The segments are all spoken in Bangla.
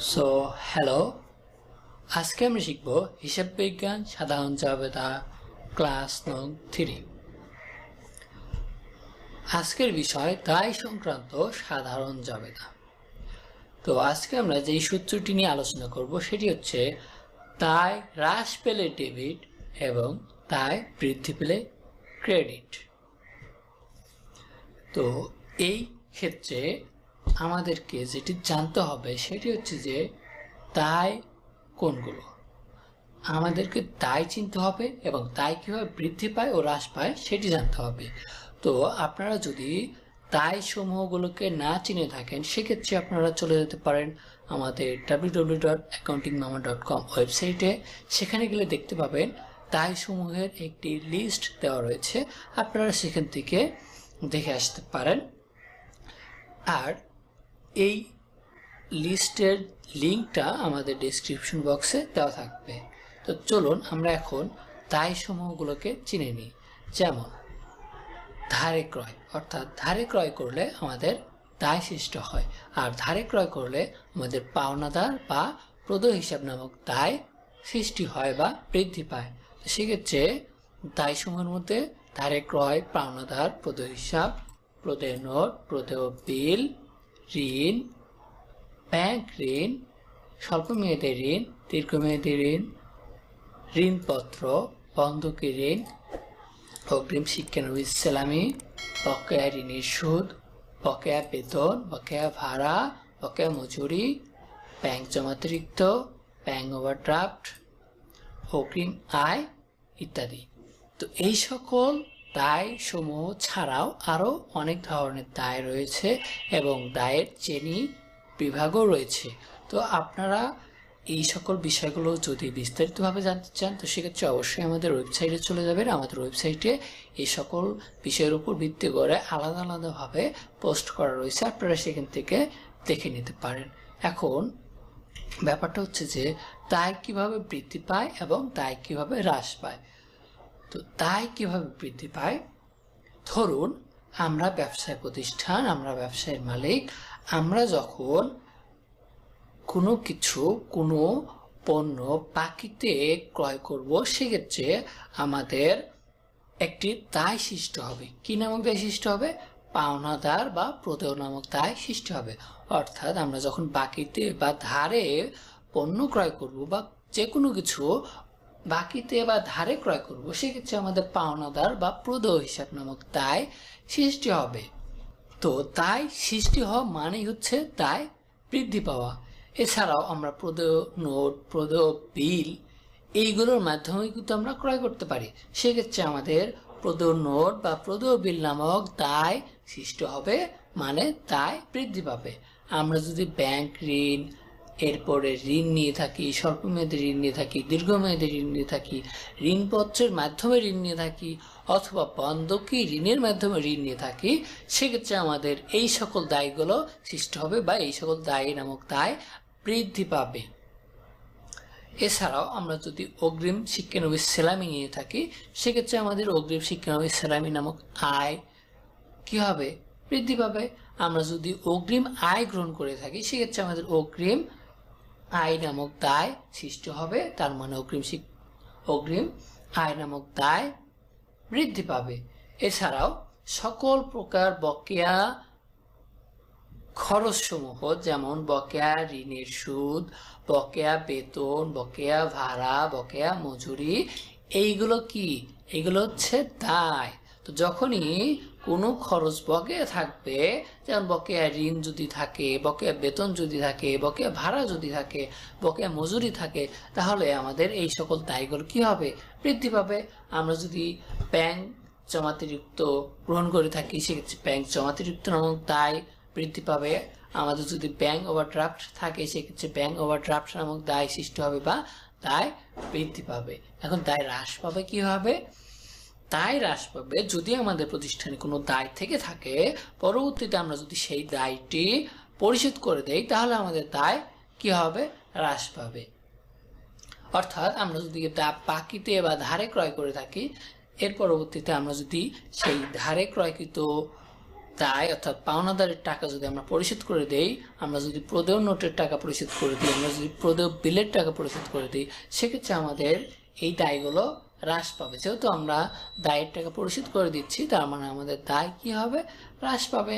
সো হ্যালো আজকে আমরা শিখব হিসাব বিজ্ঞান, সাধারণ জাবেদা ক্লাস নং থ্রি আজকের বিষয় দায় সংক্রান্ত সাধারণ জাবেদা তো আজকে আমরা যেই সূত্রটি নিয়ে আলোচনা করব সেটি হচ্ছে তাই হ্রাস পেলে ডেবিট এবং তাই বৃদ্ধি পেলে ক্রেডিট তো এই ক্ষেত্রে আমাদেরকে যেটি জানতে হবে সেটি হচ্ছে যে দায় কোনগুলো? আমাদেরকে দায় চিনতে হবে এবং দায় কীভাবে বৃদ্ধি পায় ও হ্রাস পায় সেটি জানতে হবে। তো আপনারা যদি দায় সমূহগুলোকে না চিনে থাকেন, সেক্ষেত্রে আপনারা চলে যেতে পারেন আমাদের W W dot accounting mama dot com ওয়েবসাইটে সেখানে গেলে দেখতে পাবেন দায় সমূহের একটি লিস্ট দেওয়া রয়েছে। আপনারা সেখান থেকে দেখে আসতে পারেন। আর এই লিস্টের লিঙ্কটা আমাদের ডিসক্রিপশন বক্সে দেওয়া থাকবে। তো চলুন আমরা এখন দায় সমূহগুলোকে চিনে নিই। যেমন, ধারে ক্রয়, অর্থাৎ ধারে ক্রয় করলে আমাদের দায় সৃষ্ট হয়, আর ধারে ক্রয় করলে আমাদের পাওনাদার বা প্রদ হিসাব নামক দায় সৃষ্টি হয় বা বৃদ্ধি পায়। তো সেক্ষেত্রে দায়সমূহের মধ্যে ধারে ক্রয়, পাওনাদার প্রদ হিসাব, প্রদেয় নোট, প্রদেয় বিল ঋণ ব্যাংক ঋণ স্বল্প মেয়াদী ঋণ, দীর্ঘমেয়াদী ঋণ, ঋণপত্র, বন্ধকি ঋণ, অগ্রিম শিক্ষানবিশ সেলামি বকেয়া ঋণের সুদ, বকেয়া বেতন, বকেয়া ভাড়া, বকেয়া মজুরি ব্যাংক জমাতিরিক্ত ব্যাংক ওভারড্রাফট অগ্রিম আয় ইত্যাদি। তো এই সকল দায় সমূহ ছাড়াও আরও অনেক ধরনের দায় রয়েছে এবং দায়ের শ্রেণি বিভাগও রয়েছে। তো আপনারা এই সকল বিষয়গুলো যদি বিস্তারিতভাবে জানতে চান, তো সেক্ষেত্রে অবশ্যই আমাদের ওয়েবসাইটে চলে যাবেন। আমাদের ওয়েবসাইটে এই সকল বিষয়ের উপর ভিত্তি করে আলাদা আলাদাভাবে পোস্ট করা রয়েছে। আপনারা সেখান থেকে দেখে নিতে পারেন। এখন ব্যাপারটা হচ্ছে যে, দায় কীভাবে বৃদ্ধি পায় এবং দায় কীভাবে হ্রাস পায়? তো দায় কীভাবে বৃদ্ধি পায়? ধরুন, আমরা ব্যবসায় প্রতিষ্ঠান, আমরা ব্যবসায়ের মালিক, আমরা যখন কোনো কিছু, কোনো পণ্য বাকিতে ক্রয় করব, সেক্ষেত্রে আমাদের একটি দায় সৃষ্টি হবে। কি নামক দায় সৃষ্টি হবে? পাওনাদার বা প্রদেয় নামক দায় সৃষ্টি হবে। অর্থাৎ আমরা যখন বাকিতে বা ধারে পণ্য ক্রয় করব বা যে কোনো কিছু বাকিতে বা ধারে ক্রয় করব, সেক্ষেত্রে আমাদের পাওনাদার বা প্রদেয় হিসাব নামক দায় সৃষ্টি হবে। তো দায় সৃষ্টি হওয়া মানেই হচ্ছে দায় বৃদ্ধি পাওয়া। এছাড়াও আমরা প্রদেয় নোট প্রদেয় বিল এইগুলোর মাধ্যমে কিন্তু আমরা ক্রয় করতে পারি। সেক্ষেত্রে আমাদের প্রদেয় নোট বা প্রদেয় বিল নামক দায় সৃষ্টি হবে মানে দায় বৃদ্ধি পাবে। আমরা যদি ব্যাংক ঋণ এরপরে ঋণ নিয়ে থাকি, স্বল্পমেয়াদী ঋণ নিয়ে থাকি, দীর্ঘমেয়াদী ঋণ নিয়ে থাকি, ঋণপত্রের মাধ্যমে ঋণ নিয়ে থাকি অথবা বন্ধকি ঋণের মাধ্যমে ঋণ নিয়ে থাকি, সেক্ষেত্রে আমাদের এই সকল দায়গুলো সৃষ্টি হবে বা এই সকল দায় নামক দায় বৃদ্ধি পাবে। এছাড়াও আমরা যদি অগ্রিম শিক্ষানবিশ সেলামি নিয়ে থাকি, সেক্ষেত্রে আমাদের অগ্রিম শিক্ষানবিশ সেলামি নামক আয় কি হবে? বৃদ্ধি পাবে। আমরা যদি অগ্রিম আয় গ্রহণ করে থাকি, সেক্ষেত্রে আমাদের অগ্রিম আয় নামক দায় সৃষ্টি হবে, তার মানে অগ্রিম অগ্রিম আয় নামক দায় বৃদ্ধি পাবে। এছাড়াও সকল প্রকার বকেয়া খরচসমূহ, যেমন বকেয়া ঋণের সুদ, বকেয়া বেতন, বকেয়া ভাড়া, বকেয়া মজুরি, এইগুলো কি? এইগুলো হচ্ছে দায়। তো যখনই কোনো খরচ বকেয়া থাকবে, যেমন বকেয়া ঋণ যদি থাকে, বকেয়া বেতন যদি থাকে, বকেয়া ভাড়া যদি থাকে, বকেয়া মজুরি থাকে, তাহলে আমাদের এই সকল দায়গুলো কি হবে? বৃদ্ধি পাবে। আমরা যদি ব্যাংক জমাতিরিক্ত গ্রহণ করে থাকি, সেক্ষেত্রে ব্যাংক জমাতিরিক্ত নামক দায় বৃদ্ধি পাবে। আমাদের যদি ব্যাংক ওভারড্রাফট থাকে, সেক্ষেত্রে ব্যাংক ওভারড্রাফট নামক দায় সৃষ্টি হবে বা দায় বৃদ্ধি পাবে। এখন দায় হ্রাস পাবে কি দায় হ্রাস পাবে যদি আমাদের প্রতিষ্ঠানে কোনো দায় থেকে থাকে, পরবর্তীতে আমরা যদি সেই দায়টি পরিশোধ করে দেই, তাহলে আমাদের দায় কি হবে? হ্রাস পাবে। অর্থাৎ আমরা যদি বাকিতে বা ধারে ক্রয় করে থাকি, এর পরবর্তীতে আমরা যদি সেই ধারে ক্রয়কৃত দায়, অর্থাৎ পাওনাদারের টাকা যদি আমরা পরিশোধ করে দেই, আমরা যদি প্রদেয় নোটের টাকা পরিশোধ করে দিই, আমরা যদি প্রদেয় বিলের টাকা পরিশোধ করে দিই, সেক্ষেত্রে আমাদের এই দায়গুলো হ্রাস পাবে। যেহেতু আমরা দায়ের টাকা পরিশোধ করে দিচ্ছি, তার মানে আমাদের দায় কি হবে? হ্রাস পাবে।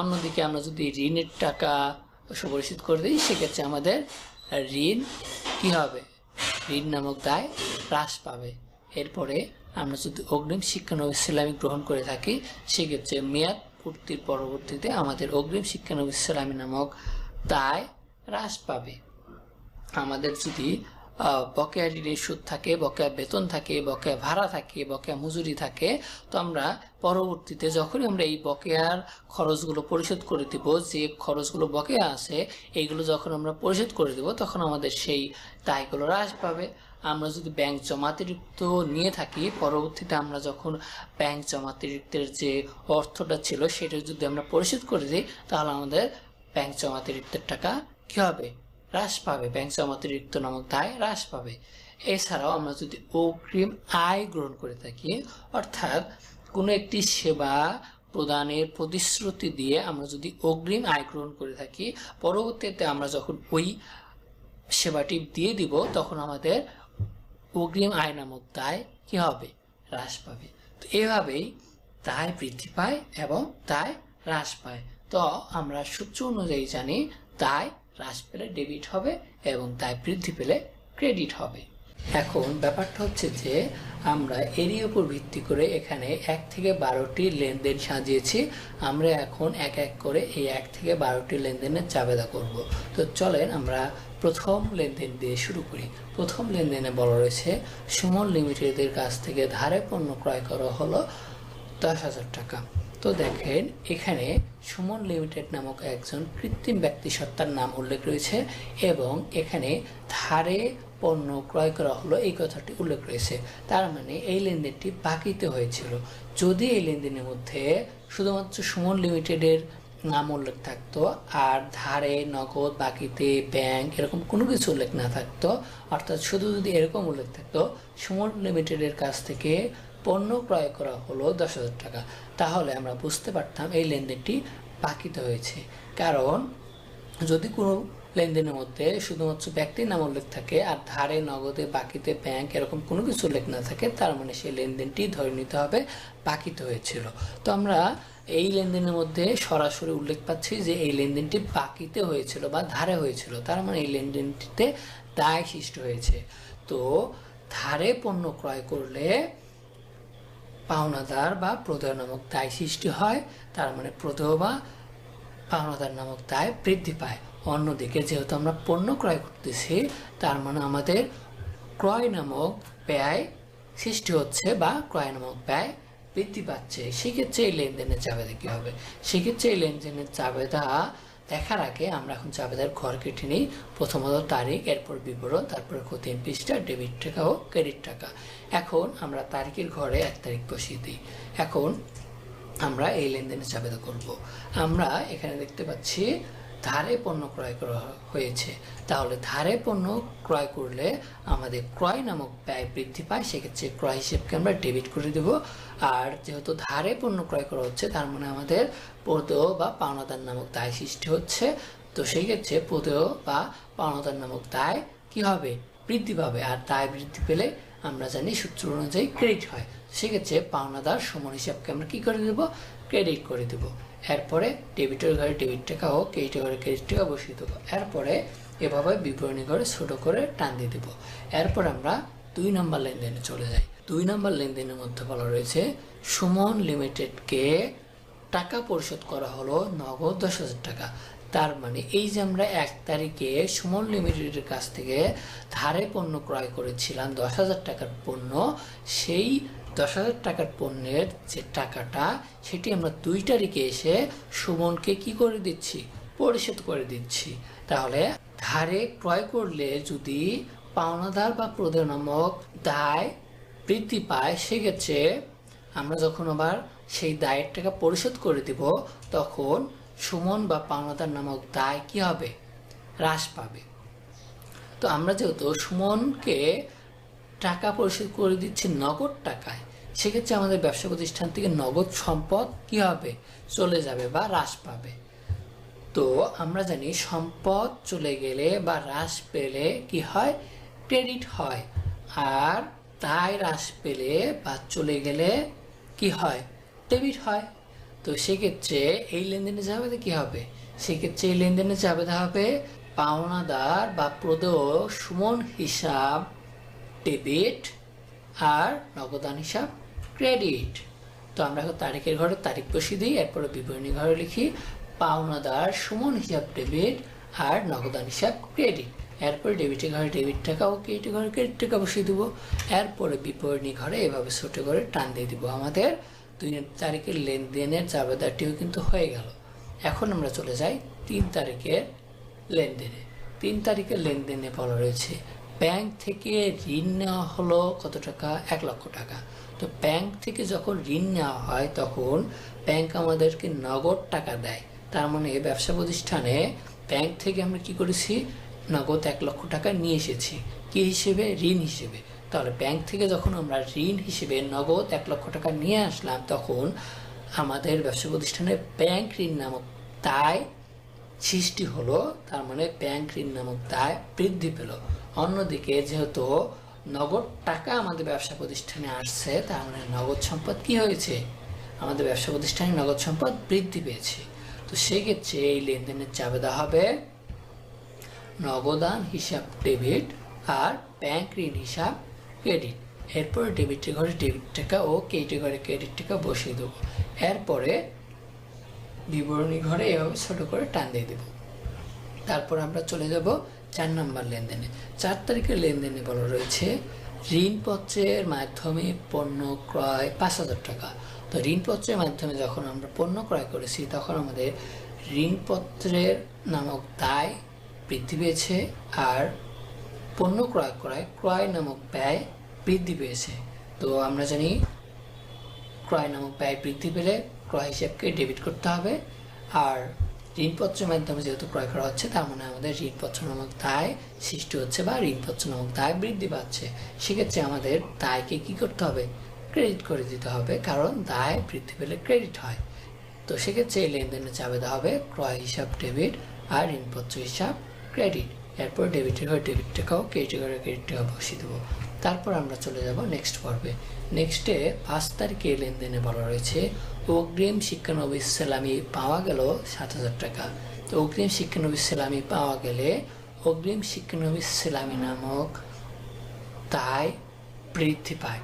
অন্যদিকে আমরা যদি ঋণের টাকা পরিশোধ করে দিই, সেক্ষেত্রে আমাদের ঋণ কি হবে? ঋণ নামক দায় হ্রাস পাবে। এরপরে আমরা যদি অগ্রিম শিক্ষানবিশ ইসলামী গ্রহণ করে থাকি, সেক্ষেত্রে মেয়াদ পূর্তির পরবর্তীতে আমাদের অগ্রিম শিক্ষানবিশ ইসলামী নামক দায় হ্রাস পাবে। আমাদের যদি বকেয়া ঋণের সুদ থাকে, বকেয়া বেতন থাকে, বকেয়া ভাড়া থাকে, বকেয়া মজুরি থাকে। তো আমরা পরবর্তীতে যখনই আমরা এই বকেয়ার খরচগুলো পরিশোধ করে দিব, যে খরচগুলো বকেয়া আছে, এইগুলো যখন আমরা পরিশোধ করে দেব, তখন আমাদের সেই দায়গুলো হ্রাস পাবে। আমরা যদি ব্যাংক জমাতিরিক্ত নিয়ে থাকি, পরবর্তীতে আমরা যখন ব্যাংক জমাতিরিক্তের যে অর্থটা ছিল, সেটা যদি আমরা পরিশোধ করে দিই, তাহলে আমাদের ব্যাংক জমাতিরিক্তের টাকা কী হবে? হ্রাস পাবে, ব্যাংক জমাতিরিক্ত নামক দায় হ্রাস পাবে। এছাড়াও আমরা যদি অগ্রিম আয় গ্রহণ করে থাকি, অর্থাৎ কোনো একটি সেবা প্রদানের প্রতিশ্রুতি দিয়ে আমরা যদি অগ্রিম আয় গ্রহণ করে থাকি, পরবর্তীতে আমরা যখন ওই সেবাটি দিয়ে দিব, তখন আমাদের অগ্রিম আয় নামক দায় কি হবে? হ্রাস পাবে। তো এভাবেই দায় বৃদ্ধি পায় এবং দায় হ্রাস পায়। তো আমরা সূত্র অনুযায়ী জানি, দায় হ্রাস পেলে ডেবিট হবে এবং তাই বৃদ্ধি পেলে ক্রেডিট হবে। এখন ব্যাপারটা হচ্ছে যে, আমরা এরই উপর ভিত্তি করে এখানে এক থেকে বারোটি লেনদেন সাজিয়েছি। আমরা এখন এক এক করে এই এক থেকে বারোটি লেনদেনের চাবেদা করব। তো চলেন আমরা প্রথম লেনদেন দিয়ে শুরু করি। প্রথম লেনদেনে বলা রয়েছে, সুমন লিমিটেডের কাছ থেকে ধারে পণ্য ক্রয় করা হলো দশ হাজার টাকা। তো দেখেন, এখানে সুমন লিমিটেড নামক একজন কৃত্রিম ব্যক্তি সত্তার নাম উল্লেখ রয়েছে এবং এখানে ধারে পণ্য ক্রয় করা হলো, এই কথাটি উল্লেখ রয়েছে। তার মানে এই লেনদেনটি বাকিতে হয়েছিল। যদি এই লেনদেনের মধ্যে শুধুমাত্র সুমন লিমিটেডের নাম উল্লেখ থাকতো আর ধারে, নগদ, বাকিতে ব্যাংক এরকম কোনো কিছু উল্লেখ না থাকতো, অর্থাৎ শুধু যদি এরকম উল্লেখ থাকতো, সুমন লিমিটেডের কাছ থেকে পণ্য ক্রয় করা হলো দশ হাজার টাকা। তাহলে আমরা বুঝতে পারতাম এই লেনদেনটি বাকিতে হয়েছে। কারণ যদি কোনো লেনদেনের মধ্যে শুধুমাত্র ব্যক্তির নাম উল্লেখ থাকে আর ধারে, নগদে, বাকিতে ব্যাংক এরকম কোনো কিছু উল্লেখ না থাকে, তার মানে সেই লেনদেনটি ধরে নিতে হবে বাকিতে হয়েছিল। তো আমরা এই লেনদেনের মধ্যে সরাসরি উল্লেখ পাচ্ছি যে এই লেনদেনটি বাকিতে হয়েছিল বা ধারে হয়েছিল। তার মানে এই লেনদেনটিতে দায় সৃষ্টি হয়েছে। তো ধারে পণ্য ক্রয় করলে পাওনাদার বা প্রদেয় নামক দায় সৃষ্টি হয়, তার মানে প্রদেয় বা পাওনাদার নামক দায় বৃদ্ধি পায়। অন্যদিকে যেহেতু আমরা পণ্য ক্রয় করতেছি, তার মানে আমাদের ক্রয় নামক ব্যয় সৃষ্টি হচ্ছে বা ক্রয় নামক ব্যয় বৃদ্ধি পাচ্ছে। সেক্ষেত্রে এই লেনদেনের চাবেদা কী হবে? সেক্ষেত্রে এই লেনদেনের চাবেদা দেখার আগে আমরা এখন চাবেদার ঘর কেটে নিই। প্রথমত তারিখ, এরপর বিবরণ, তারপর ক্ষতির পৃষ্ঠা, ডেবিট টাকা ও ক্রেডিট টাকা। এখন আমরা তারিখের ঘরে এক তারিখ বসিয়ে দিই। এখন আমরা এই লেনদেনের চাবেদা করব। আমরা এখানে দেখতে পাচ্ছি ধারে পণ্য ক্রয় করা হয়েছে। তাহলে ধারে পণ্য ক্রয় করলে আমাদের ক্রয় নামক ব্যয় বৃদ্ধি পায়, সেক্ষেত্রে ক্রয় হিসেবকে আমরা ডেবিট করে দেব। আর যেহেতু ধারে পণ্য ক্রয় করা হচ্ছে, তার মানে আমাদের পদেয় বা পাওনাদার নামক দায় সৃষ্টি হচ্ছে। তো সেই ক্ষেত্রে পদেয় বা পাওনাদার নামক দায় কি হবে? বৃদ্ধি পাবে। আর দায় বৃদ্ধি পেলে আমরা জানি সূত্র অনুযায়ী ক্রেডিট হয়। সেক্ষেত্রে পাওনাদার সমান হিসাবকে আমরা কি করে দেবো? ক্রেডিট করে দেবো। এরপরে ডেবিটের ঘরে ডেবিট টাকা হোক, ক্রেডিটের ঘরে ক্রেডিট টাকা বসিয়ে দেবো। এরপরে এভাবে বিবরণী ঘরে ছোটো করে টান দিয়ে দেবো। এরপর আমরা দুই নম্বর লেনদেনে চলে যাই। দুই নম্বর লেনদেনের মধ্যে বলা রয়েছে, সুমন লিমিটেডকে টাকা পরিশোধ করা হলো নগদ দশ হাজার টাকা। তার মানে এই যে আমরা এক তারিখে সুমন লিমিটেডের কাছ থেকে ধারে পণ্য ক্রয় করেছিলাম দশ হাজার টাকার পণ্য, সেই দশ হাজার টাকার পণ্যের যে টাকাটা, সেটি আমরা দুই তারিখে এসে সুমনকে কি করে দিচ্ছি? পরিশোধ করে দিচ্ছি। তাহলে ধারে ক্রয় করলে যদি পাওনাদার বা প্রদেয় নামক দায় বৃদ্ধি পায়, সেক্ষেত্রে আমরা যখন আবার সেই দায়ের টাকা পরিশোধ করে দিব, তখন সুমন বা পাওনাদার নামক দায় কি হবে? হ্রাস পাবে। তো আমরা যেহেতু সুমনকে টাকা পরিশোধ করে দিচ্ছে নগদ টাকায়, সেক্ষেত্রে আমাদের ব্যবসা প্রতিষ্ঠান থেকে নগদ সম্পদ কি হবে চলে যাবে বা হ্রাস পাবে? তো আমরা জানি সম্পদ চলে গেলে বা হ্রাস পেলে কি হয়? ক্রেডিট হয়। আর তাই হ্রাস পেলে বা চলে গেলে কি হয়? ডেবিট হয়। তো সেক্ষেত্রে এই লেনদেনে যাবে কি হবে? সেক্ষেত্রে এই লেনদেনে যাবে হবে পাওনাদার বা প্রদেয় সুমন হিসাব ডেবিট আর নগদান হিসাব ক্রেডিট তো আমরা এখন তারিখের ঘরে তারিখ বসিয়ে দিই, এরপরে বিবরণী ঘরে লিখি পাওনাদার সুমন হিসাব ডেবিট আর নগদান হিসাব ক্রেডিট এরপরে ডেবিটের ঘরে ডেবিট টাকা ও ক্রেডিট ঘরে ক্রেডিট টাকা বসিয়ে দেবো। এরপরে বিবরণী ঘরে এভাবে ছোট করে টান দিয়ে দিব আমাদের। দুই তারিখের লেনদেনের চাবেদারটিও কিন্তু হয়ে গেল। এখন আমরা চলে যাই তিন তারিখের লেনদেনে। তিন তারিখের লেনদেনে বলা রয়েছে ব্যাংক থেকে ঋণ নেওয়া হলো কত টাকা? এক লক্ষ টাকা। তো ব্যাংক থেকে যখন ঋণ নেওয়া হয়, তখন ব্যাংক আমাদেরকে নগদ টাকা দেয়। তার মানে ব্যবসা প্রতিষ্ঠানে ব্যাংক থেকে আমরা কি করেছি? নগদ এক লক্ষ টাকা নিয়ে এসেছি। কি হিসেবে? ঋণ হিসেবে। তাহলে ব্যাংক থেকে যখন আমরা ঋণ হিসেবে নগদ এক লক্ষ টাকা নিয়ে আসলাম, তখন আমাদের ব্যবসা প্রতিষ্ঠানে ব্যাংক ঋণ নামক দায় সৃষ্টি হলো, তার মানে ব্যাংক ঋণ নামক দায় বৃদ্ধি পেল। অন্যদিকে যেহেতু নগদ টাকা আমাদের ব্যবসা প্রতিষ্ঠানে আসছে, তার মানে নগদ সম্পদ কি হয়েছে? আমাদের ব্যবসা প্রতিষ্ঠানে নগদ সম্পদ বৃদ্ধি পেয়েছে। তো সেক্ষেত্রে এই লেনদেনের চাবেদা হবে নগদান হিসাব ডেবিট আর ব্যাংক ঋণ হিসাব ক্রেডিট। এরপরে ডেবিট ঘরে ডেবিট টাকা ও ক্রেডিটের ঘরে ক্রেডিট টাকা বসিয়ে দেবো। এরপরে বিবরণী ঘরে এভাবে ছোট করে টান দিয়ে দেবো। তারপর আমরা চলে যাব চার নম্বর লেনদেনে। চার তারিখের লেনদেনে বলা রয়েছে, ঋণপত্রের মাধ্যমে পণ্য ক্রয় পাঁচ হাজার টাকা। তো ঋণপত্রের মাধ্যমে যখন আমরা পণ্য ক্রয় করেছি, তখন আমাদের ঋণপত্রের নামক দায় বৃদ্ধি পেয়েছে আর পণ্য ক্রয় করায় ক্রয় নামক ব্যয় বৃদ্ধি পেয়েছে। তো আমরা জানি ক্রয় নামক ব্যয় বৃদ্ধি পেলে ক্রয় হিসাবকে ডেবিট করতে হবে। আর ঋণপত্রের মাধ্যমে যেহেতু ক্রয় করা হচ্ছে, তার মানে আমাদের ঋণপত্র নামক দায় সৃষ্টি হচ্ছে বা ঋণপত্র নামক দায় বৃদ্ধি পাচ্ছে। সেক্ষেত্রে আমাদের দায়কে কি করতে হবে? ক্রেডিট করে দিতে হবে, কারণ দায় বৃদ্ধি পেলে ক্রেডিট হয়। তো সেক্ষেত্রে এই লেনদেনের চাবেদা হবে ক্রয় হিসাব ডেবিট আর ঋণপত্র হিসাব ক্রেডিট এরপর ডেবিটের ঘরে ডেবিট টাকাও ক্রেডিটের ঘরে ক্রেডিট টাকা বসিয়ে দেবো। তারপর আমরা চলে যাব নেক্সট পর্বে। নেক্সটে পাঁচ তারিখে লেনদেনে বলা রয়েছে, অগ্রিম শিক্ষানবিশ সেলামি পাওয়া গেল সাত হাজার টাকা। তো অগ্রিম শিক্ষানবিশ সেলামি পাওয়া গেলে অগ্রিম শিক্ষানবিশ সেলামি নামক দায় বৃদ্ধি পায়।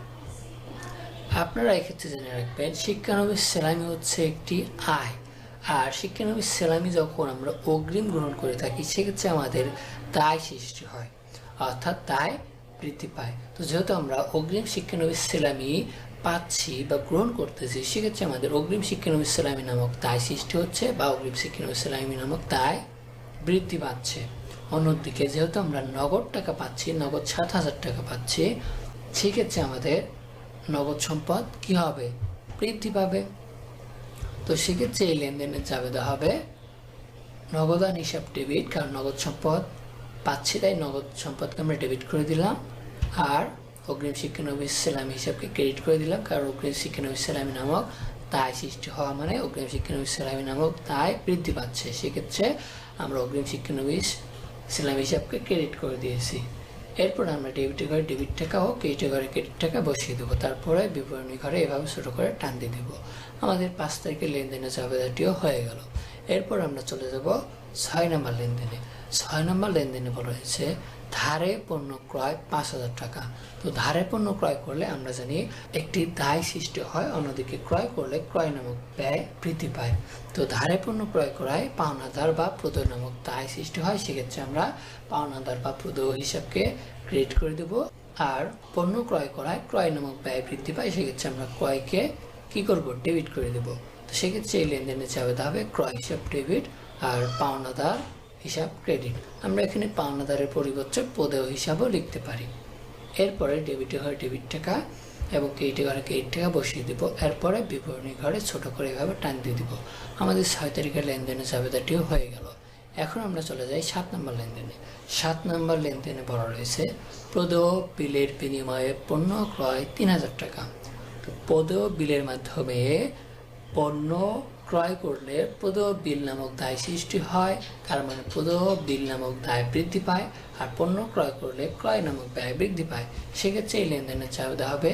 আপনারা এক্ষেত্রে জেনে রাখবেন, শিক্ষানবিশ সেলামি হচ্ছে একটি আয়। আর শিক্ষানবিশ সেলামি যখন আমরা অগ্রিম গ্রহণ করে থাকি, সেক্ষেত্রে আমাদের দায় সৃষ্টি হয়। অর্থাৎ দায় বৃদ্ধি পায়। তো যেহেতু আমরা অগ্রিম শিক্ষানবিশ সেলামি পাচ্ছি বা গ্রহণ করতেছি, সেক্ষেত্রে আমাদের অগ্রিম শিক্ষানবিশ সেলামি নামক দায় সৃষ্টি হচ্ছে বা অগ্রিম শিক্ষানবিশ সেলামি নামক দায় বৃদ্ধি পাচ্ছে। অন্যদিকে যেহেতু আমরা নগদ টাকা পাচ্ছি, নগদ সাত হাজার টাকা পাচ্ছি, সেক্ষেত্রে আমাদের নগদ সম্পদ কি হবে? বৃদ্ধি পাবে। তো সেক্ষেত্রে এই লেনদেনের চাবেদা হবে নগদান হিসাব ডেবিট, কারণ নগদ সম্পদ পাচ্ছি তাই নগদ সম্পদকে আমরা ডেবিট করে দিলাম, আর অগ্রিম শিক্ষানবিশ সেলামি হিসাবকে ক্রেডিট করে দিলাম, কারণ অগ্রিম শিক্ষানবিশ সেলামি নামক তাই সৃষ্টি হওয়া মানে অগ্রিম শিক্ষানবিশ সেলামি নামক তাই বৃদ্ধি পাচ্ছে। সেক্ষেত্রে আমরা অগ্রিম শিক্ষানবিশ সেলামি হিসাবকে ক্রেডিট করে দিয়েছি। এরপর আমরা ডেবিট ঘরে ডেবিট টাকা ও ক্রেডিটের ঘরে ক্রেডিট টাকা বসিয়ে দেবো। তারপরে বিবরণী ঘরে এভাবে ছোটো করে টান দিয়ে দেবো। আমাদের পাঁচ তারিখের লেনদেনের চাবেদাটিও হয়ে গেল। এরপর আমরা চলে যাব ছয় নম্বর লেনদেনে। ছয় নম্বর লেনদেনে বলা হয়েছে, ধারে পণ্য ক্রয় পাঁচ হাজার টাকা। তো ধারে পণ্য ক্রয় করলে আমরা জানি একটি দায় সৃষ্টি হয়, অন্যদিকে ক্রয় করলে ক্রয় নামক ব্যয় বৃদ্ধি পায়। তো ধারে পণ্য ক্রয় করায় পাওনাদার বা প্রদয় নামক দায় সৃষ্টি হয়, সেক্ষেত্রে আমরা পাওনাদার বা প্রদয় হিসাবকে ক্রেডিট করে দেব। আর পণ্য ক্রয় করায় ক্রয় নামক ব্যয় বৃদ্ধি পায়, সেক্ষেত্রে আমরা ক্রয়কে কি করব? ডেবিট করে দেব। তো সেক্ষেত্রে এই লেনদেনের চাবেদা হবে ক্রয় হিসাব ডেবিট আর পাওনাদার হিসাব ক্রেডিট আমরা এখানে পাওনাদারের পরিবর্তে পদেয় হিসাবও লিখতে পারি। এরপরে ডেবিটে ঘরে ডেবিট টাকা এবং ক্রেডিটে ঘরে ক্রেডিট টাকা বসিয়ে দেবো। এরপরে বিবরণী ঘরে ছোট করে এভাবে টান দিয়ে দিব। আমাদের ছয় তারিখের লেনদেনের চাবেদাটিও হয়ে গেল। এখন আমরা চলে যাই সাত নম্বর লেনদেনে। সাত নম্বর লেনদেনে বলা রয়েছে প্রদেয় বিলের বিনিময়ে পণ্য ক্রয় তিন হাজার টাকা। তো পদেয় বিলের মাধ্যমে পণ্য ক্রয় করলে পদেয় বিল নামক দায় সৃষ্টি হয়, তার মানে পদেয় বিল নামক দায় বৃদ্ধি পায়, আর পণ্য ক্রয় করলে ক্রয় নামক ব্যয় বৃদ্ধি পায়। সেক্ষেত্রে এই লেনদেনের চাহিদা হবে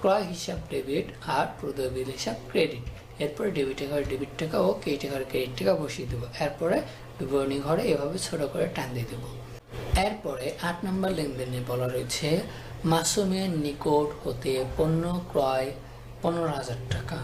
ক্রয় হিসাব ডেবিট আর প্রদেয় বিল হিসাব ক্রেডিট। এরপরে ডেবিট ঘরে ডেবিট টাকা ও ক্রেডিট ঘরে ক্রেডিট টাকা বসিয়ে দেবো। এরপরে বিবরণী ঘরে এভাবে ছোট করে টান দিয়ে দেবো। এরপরে আট নম্বর লেনদেনে বলা রয়েছে, মাসুমের নিকট হতে পণ্য ক্রয় পনেরো হাজার টাকা।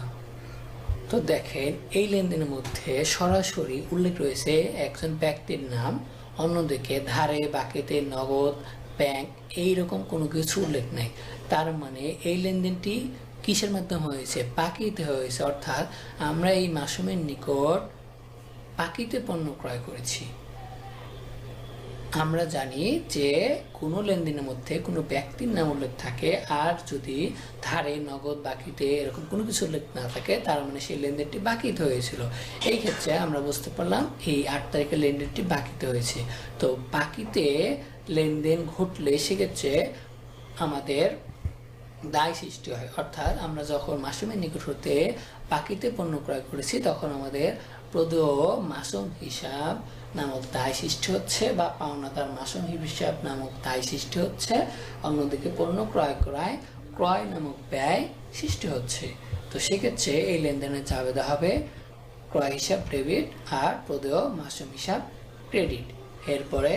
তো দেখেন, এই লেনদেনের মধ্যে সরাসরি উল্লেখ রয়েছে একজন ব্যক্তির নাম, অন্যদিকে ধারে, বাকিতে নগদ, ব্যাংক এই রকম কোনো কিছু উল্লেখ নেই। তার মানে এই লেনদেনটি কিসের মাধ্যমে হয়েছে? পাকিতে হয়েছে। অর্থাৎ আমরা এই মাসুমের নিকট পাকিতে পণ্য ক্রয় করেছি। আমরা জানি যে কোনো লেনদেনের মধ্যে কোনো ব্যক্তির নাম উল্লেখ থাকে, আর যদি ধারে, নগদ, বাকিতে এরকম কোনো কিছু উল্লেখ না থাকে, তার মানে সেই লেনদেনটি বাকিতে হয়েছিল। এই ক্ষেত্রে আমরা বুঝতে পারলাম এই আট তারিখের লেনদেনটি বাকিতে হয়েছে। তো বাকিতে লেনদেন ঘটলে সেক্ষেত্রে আমাদের দায় সৃষ্টি হয়। অর্থাৎ আমরা যখন মাসুমের নিকট হতে বাকিতে পণ্য ক্রয় করেছি, তখন আমাদের প্রদেয় মাসুম হিসাব নামক দায় সৃষ্টি হচ্ছে বা পাওনাদার মাসুম হিসাব নামক দায় সৃষ্টি হচ্ছে, অন্যদিকে পণ্য ক্রয় করায় ক্রয় নামক ব্যয় সৃষ্টি হচ্ছে। তো সেক্ষেত্রে এই লেনদেনের চাবেদা হবে ক্রয় হিসাব ডেবিট আর প্রদেয় মাসুম হিসাব ক্রেডিট। এরপরে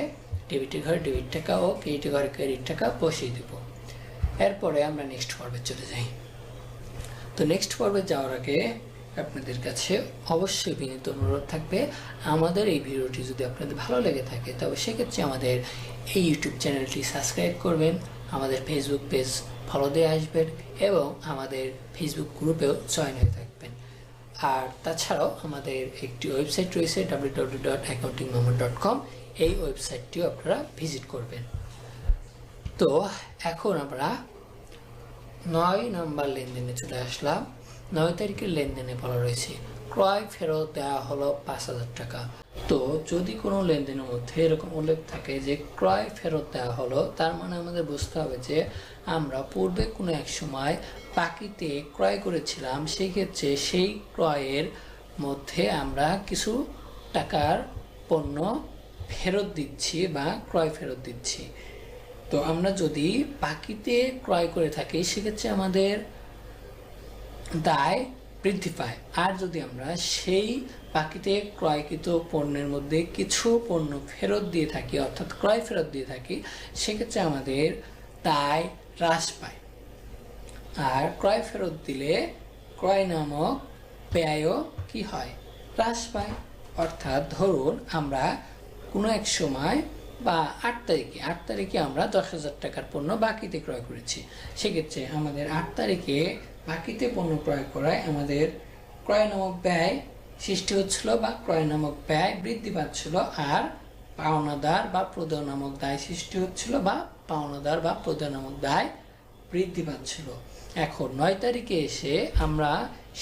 ডেবিটের ঘরে ডেবিট টাকা ও ক্রেডিটের ঘরে ক্রেডিট টাকা বসিয়ে দেবো। এরপরে আমরা নেক্সট পর্বে চলে যাই। তো নেক্সট পর্বে যাওয়ার আগে আপনাদের কাছে অবশ্যই বিনীত অনুরোধ থাকবে। আমাদের এই ভিডিওটি যদি আপনাদের ভালো লেগে থাকে, তবে সেক্ষেত্রে আমাদের এই ইউটিউব চ্যানেলটি সাবস্ক্রাইব করবেন, আমাদের ফেসবুক পেজ ফলো দিয়ে আসবেন এবং আমাদের ফেসবুক গ্রুপেও জয়েন হয়ে থাকবেন। আর তাছাড়াও আমাদের একটি ওয়েবসাইট রয়েছে W dot accounting dot com এই ওয়েবসাইটটিও আপনারা ভিজিট করবেন। তো এখন আমরা নয় নম্বর লেনদেনে চলে আসলাম। নয় তারিখের লেনদেনে বলা রয়েছে, ক্রয় ফেরত দেওয়া হলো পাঁচ হাজার টাকা। তো যদি কোনো লেনদেনের মধ্যে এরকম উল্লেখ থাকে যে ক্রয় ফেরত দেওয়া হলো, তার মানে আমাদের বুঝতে হবে যে আমরা পূর্বে কোনো এক সময় পাকিতে ক্রয় করেছিলাম সেই ক্ষেত্রে সেই ক্রয়ের মধ্যে আমরা কিছু টাকার পণ্য ফেরত দিচ্ছি বা ক্রয় ফেরত দিচ্ছি। তো আমরা যদি পাখিতে ক্রয় করে থাকি, সেক্ষেত্রে আমাদের দায় বৃদ্ধি পায়। আর যদি আমরা সেই পাখিতে ক্রয়কৃত পণ্যের মধ্যে কিছু পণ্য ফেরত দিয়ে থাকি, অর্থাৎ ক্রয় ফেরত দিয়ে থাকি, সেক্ষেত্রে আমাদের দায় হ্রাস পায়। আর ক্রয় ফেরত দিলে ক্রয় নামক ব্যয়ও কি হয়? হ্রাস পায়। অর্থাৎ ধরুন আমরা কোনো এক সময় বা আট তারিখে আট তারিখে আমরা দশ হাজার টাকার পণ্য বাকিতে ক্রয় করেছি। সেক্ষেত্রে আমাদের আট তারিখে বাকিতে পণ্য ক্রয় করায় আমাদের ক্রয় নামক ব্যয় সৃষ্টি হচ্ছিল বা ক্রয় নামক ব্যয় বৃদ্ধি পাচ্ছিল আর পাওনাদার বা প্রদেয় নামক দায় সৃষ্টি হচ্ছিল বা পাওনাদার বা প্রদেয় নামক দায় বৃদ্ধি পাচ্ছিল। এখন নয় তারিখে এসে আমরা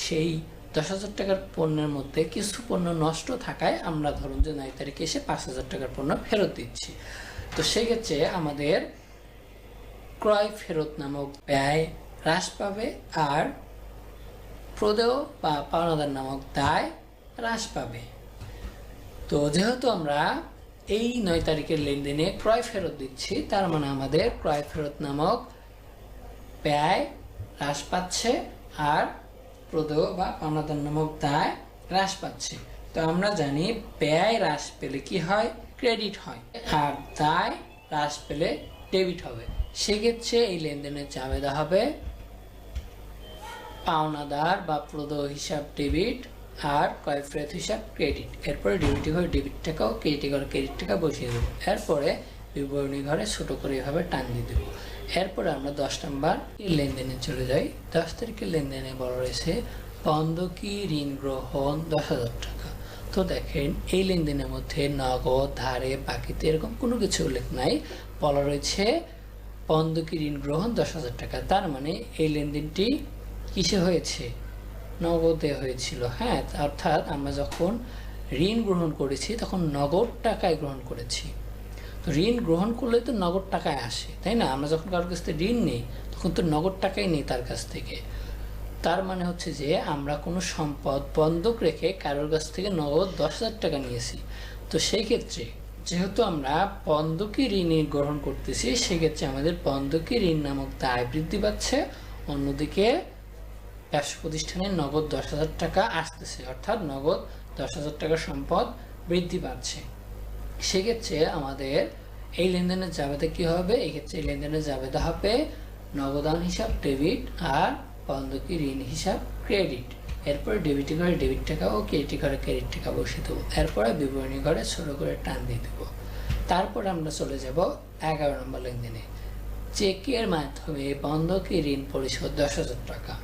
সেই দশ হাজার টাকার পণ্যের মধ্যে কিছু পণ্য নষ্ট থাকায় আমরা ধরুন যে নয় তারিখে এসে পাঁচ হাজার টাকার পণ্য ফেরত দিচ্ছি। তো সেক্ষেত্রে আমাদের ক্রয় ফেরত নামক ব্যয় হ্রাস পাবে আর প্রদেয় বা পাওনাদার নামক দায় হ্রাস পাবে। তো যেহেতু আমরা এই নয় তারিখের লেনদেনে ক্রয় ফেরত দিচ্ছি, তার মানে আমাদের ক্রয় ফেরত নামক ব্যয় হ্রাস পাচ্ছে আর প্রদেয় বা পাওনাদার নামক দায় হ্রাস পাচ্ছে। তো আমরা জানি ব্যয় হ্রাস পেলে কি হয়? ক্রেডিট হয়। আর দায় হ্রাস পেলে ডেবিট হবে। সেক্ষেত্রে এই লেনদেনের চাবেদা হবে পাওনাদার বা প্রদেয় হিসাব ডেবিট আর ক্রয় ফেরত হিসাব ক্রেডিট। এরপরে ডেবিট ঘরে ডেবিট টাকাও ক্রেডিট ঘরে ক্রেডিট টাকা বসিয়ে দেবো। এরপরে বিবরণী ঘরে ছোট করে এভাবে টান দিয়ে দেবো। এরপরে আমরা দশ নম্বর লেনদেনে চলে যাই। দশ তারিখের লেনদেনে বলা রয়েছে বন্ধকি ঋণ গ্রহণ দশ হাজার টাকা। তো দেখেন, এই লেনদেনের মধ্যে নগদ, ধারে, বাকিতে এরকম কোনো কিছু উল্লেখ নাই। বলা রয়েছে বন্ধকি ঋণ গ্রহণ দশ হাজার টাকা। তার মানে এই লেনদেনটি কিসে হয়েছে? নগদে হয়েছিল। হ্যাঁ অর্থাৎ আমরা যখন ঋণ গ্রহণ করেছি, তখন নগদ টাকায় গ্রহণ করেছি। তো ঋণ গ্রহণ করলে তো নগদ টাকায় আসে, তাই না? আমরা যখন কারোর কাছ থেকে ঋণ নিই, তখন তো নগদ টাকাই নেই তার কাছ থেকে। তার মানে হচ্ছে যে, আমরা কোনো সম্পদ বন্ধক রেখে কারোর কাছ থেকে নগদ দশ হাজার টাকা নিয়েছি। তো সেই ক্ষেত্রে যেহেতু আমরা বন্ধকি ঋণ গ্রহণ করতেছি সেক্ষেত্রে আমাদের বন্ধকি ঋণ নামক দায় বৃদ্ধি পাচ্ছে। অন্যদিকে ব্যবসা প্রতিষ্ঠানে নগদ দশ হাজার টাকা আসতেছে, অর্থাৎ নগদ দশ হাজার টাকা সম্পদ বৃদ্ধি পাচ্ছে। সেক্ষেত্রে আমাদের এই লেনদেনের জাবেদা কি হবে? এক্ষেত্রে এই লেনদেনের জাবেদা হবে নগদান হিসাব ডেবিট আর বন্ধকি ঋণ হিসাব ক্রেডিট। এরপরে ডেবিটি ঘরে ডেবিট টাকা ও ক্রেডিট ঘরে ক্রেডিট টাকা বসিয়ে দেবো। এরপরে বিবরণী ঘরে ছোট করে টান দিয়ে দেবো। তারপর আমরা চলে যাব এগারো নম্বর লেনদেনে। চেকের মাধ্যমে বন্ধকি ঋণ পরিশোধ দশ হাজার টাকা।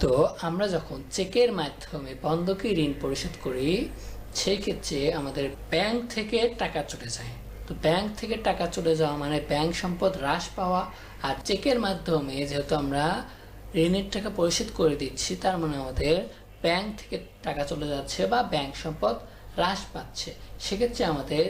তো আমরা যখন চেকের মাধ্যমে বন্ধকি ঋণ পরিশোধ করি সেই ক্ষেত্রে আমাদের ব্যাংক থেকে টাকা চলে যায়। তো ব্যাংক থেকে টাকা চলে যাওয়া মানে ব্যাংক সম্পদ হ্রাস পাওয়া আর চেকের মাধ্যমে যেহেতু আমরা ঋণের টাকা পরিশোধ করে দিচ্ছি, তার মানে আমাদের ব্যাংক থেকে টাকা চলে যাচ্ছে বা ব্যাংক সম্পদ হ্রাস পাচ্ছে। সেক্ষেত্রে আমাদের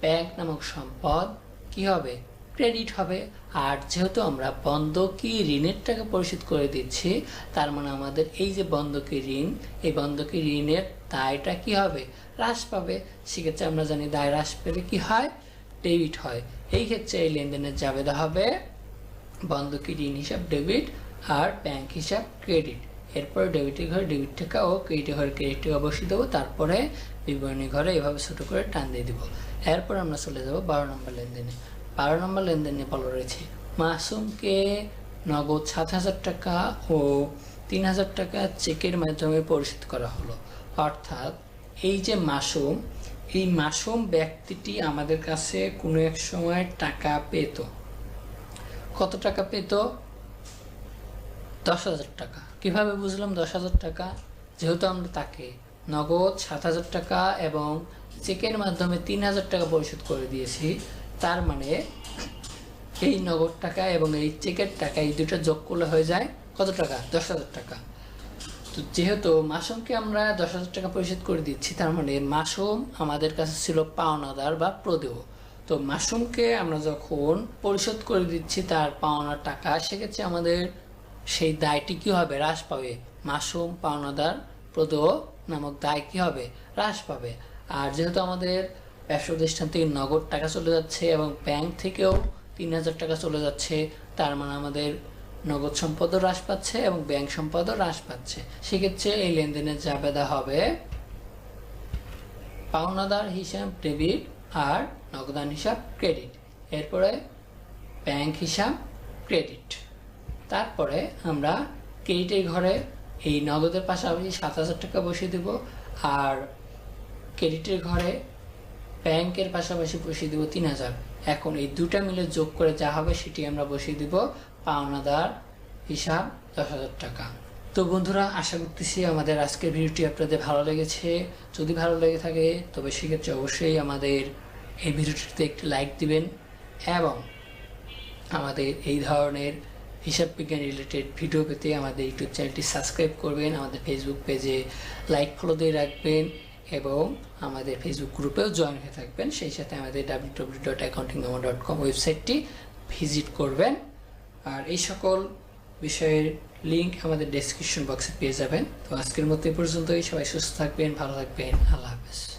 ব্যাংক নামক সম্পদ কি হবে? ক্রেডিট হবে। আর যেহেতু আমরা বন্ধকি ঋণের টাকা পরিশোধ করে দিচ্ছি, তার মানে আমাদের এই যে বন্ধকি ঋণ, এই বন্ধকি ঋণের দায়টা কি হবে? হ্রাস পাবে। সেক্ষেত্রে আমরা জানি দায় হ্রাস পেলে কি হয়? ডেবিট হয়। এই ক্ষেত্রে এই লেনদেনের জাবেদা হবে বন্ধকি ঋণ হিসাব ডেবিট আর ব্যাংক হিসাব ক্রেডিট এরপর ডেবিটের ঘরে ডেবিট টাকা ও ক্রেডিটের ঘরে ক্রেডিট টাকা বসিয়ে দেবো। তারপরে বিবরণী ঘরে এভাবে ছোটো করে টান দিয়ে দেবো। এরপর আমরা চলে যাব বারো নম্বর লেনদেনে। বারো নম্বর লেনদেনে বলা রয়েছে। মাসুমকে নগদ সাত হাজার টাকা ও তিন হাজার টাকা চেকের মাধ্যমে পরিশোধ করা হলো। অর্থাৎ এই যে মাসুম, এই মাসুম ব্যক্তিটি আমাদের কাছে কোনো এক সময় টাকা পেত। কত টাকা পেত? দশ হাজার টাকা। কীভাবে বুঝলাম দশ হাজার টাকা? যেহেতু আমরা তাকে নগদ সাত হাজার টাকা এবং চেকের মাধ্যমে তিন হাজার টাকা পরিশোধ করে দিয়েছি তার মানে এই নগদ টাকা এবং এই চেকের টাকা এই দুটো যোগ করলে হয়ে যায় কত টাকা? দশ হাজার টাকা। তো যেহেতু মাসুমকে আমরা দশ হাজার টাকা পরিশোধ করে দিচ্ছি, তার মানে মাসুম আমাদের কাছে ছিল পাওনাদার বা প্রদেহ। তো মাসুমকে আমরা যখন পরিশোধ করে দিচ্ছি তার পাওনার টাকা, সেক্ষেত্রে আমাদের সেই দায়টি কি হবে? হ্রাস পাবে। মাসুম, পাওনাদার প্রদেয় নামক দায় কি হবে? হ্রাস পাবে। আর যেহেতু আমাদের ব্যবসা প্রতিষ্ঠান থেকে নগদ টাকা চলে যাচ্ছে এবং ব্যাংক থেকেও তিন হাজার টাকা চলে যাচ্ছে। তার মানে আমাদের নগদ সম্পদও হ্রাস পাচ্ছে এবং ব্যাংক সম্পদও হ্রাস পাচ্ছে। সেক্ষেত্রে এই লেনদেনের জাবেদা হবে, পাওনাদার হিসাব ডেবিট আর নগদান হিসাব ক্রেডিট এরপরে ব্যাংক হিসাব ক্রেডিট তারপরে আমরা ক্রেডিটের ঘরে এই নগদের পাশাপাশি সাত হাজার টাকা বসিয়ে দেব। আর ক্রেডিটের ঘরে ব্যাংকের পাশাপাশি বসিয়ে দেবো তিন হাজার। এখন এই দুটা মিলে যোগ করে যা হবে সেটি আমরা বসিয়ে দিব পাওনাদার হিসাব দশ হাজার টাকা। তো বন্ধুরা, আশা করতেছি আমাদের আজকের ভিডিওটি আপনাদের ভালো লেগেছে। যদি ভালো লেগে থাকে, তবে সেক্ষেত্রে অবশ্যই আমাদের এই ভিডিওটিতে একটি লাইক দিবেন এবং আমাদের এই ধরনের হিসাব বিজ্ঞান রিলেটেড ভিডিও পেতে আমাদের ইউটিউব চ্যানেলটি সাবস্ক্রাইব করবেন, আমাদের ফেসবুক পেজে লাইক, ফলো দিয়ে রাখবেন। এবং আমাদের ফেসবুক গ্রুপেও জয়েন হয়ে থাকবেন। সেই সাথে আমাদের W W dot accounting dot com ওয়েবসাইটটি ভিজিট করবেন। আর এই সকল বিষয়ের লিঙ্ক আমাদের ডেসক্রিপশন বক্সে পেয়ে যাবেন। তো আজকের মতো এ পর্যন্তই। সবাই সুস্থ থাকবেন, ভালো থাকবেন। আল্লাহ হাফেজ।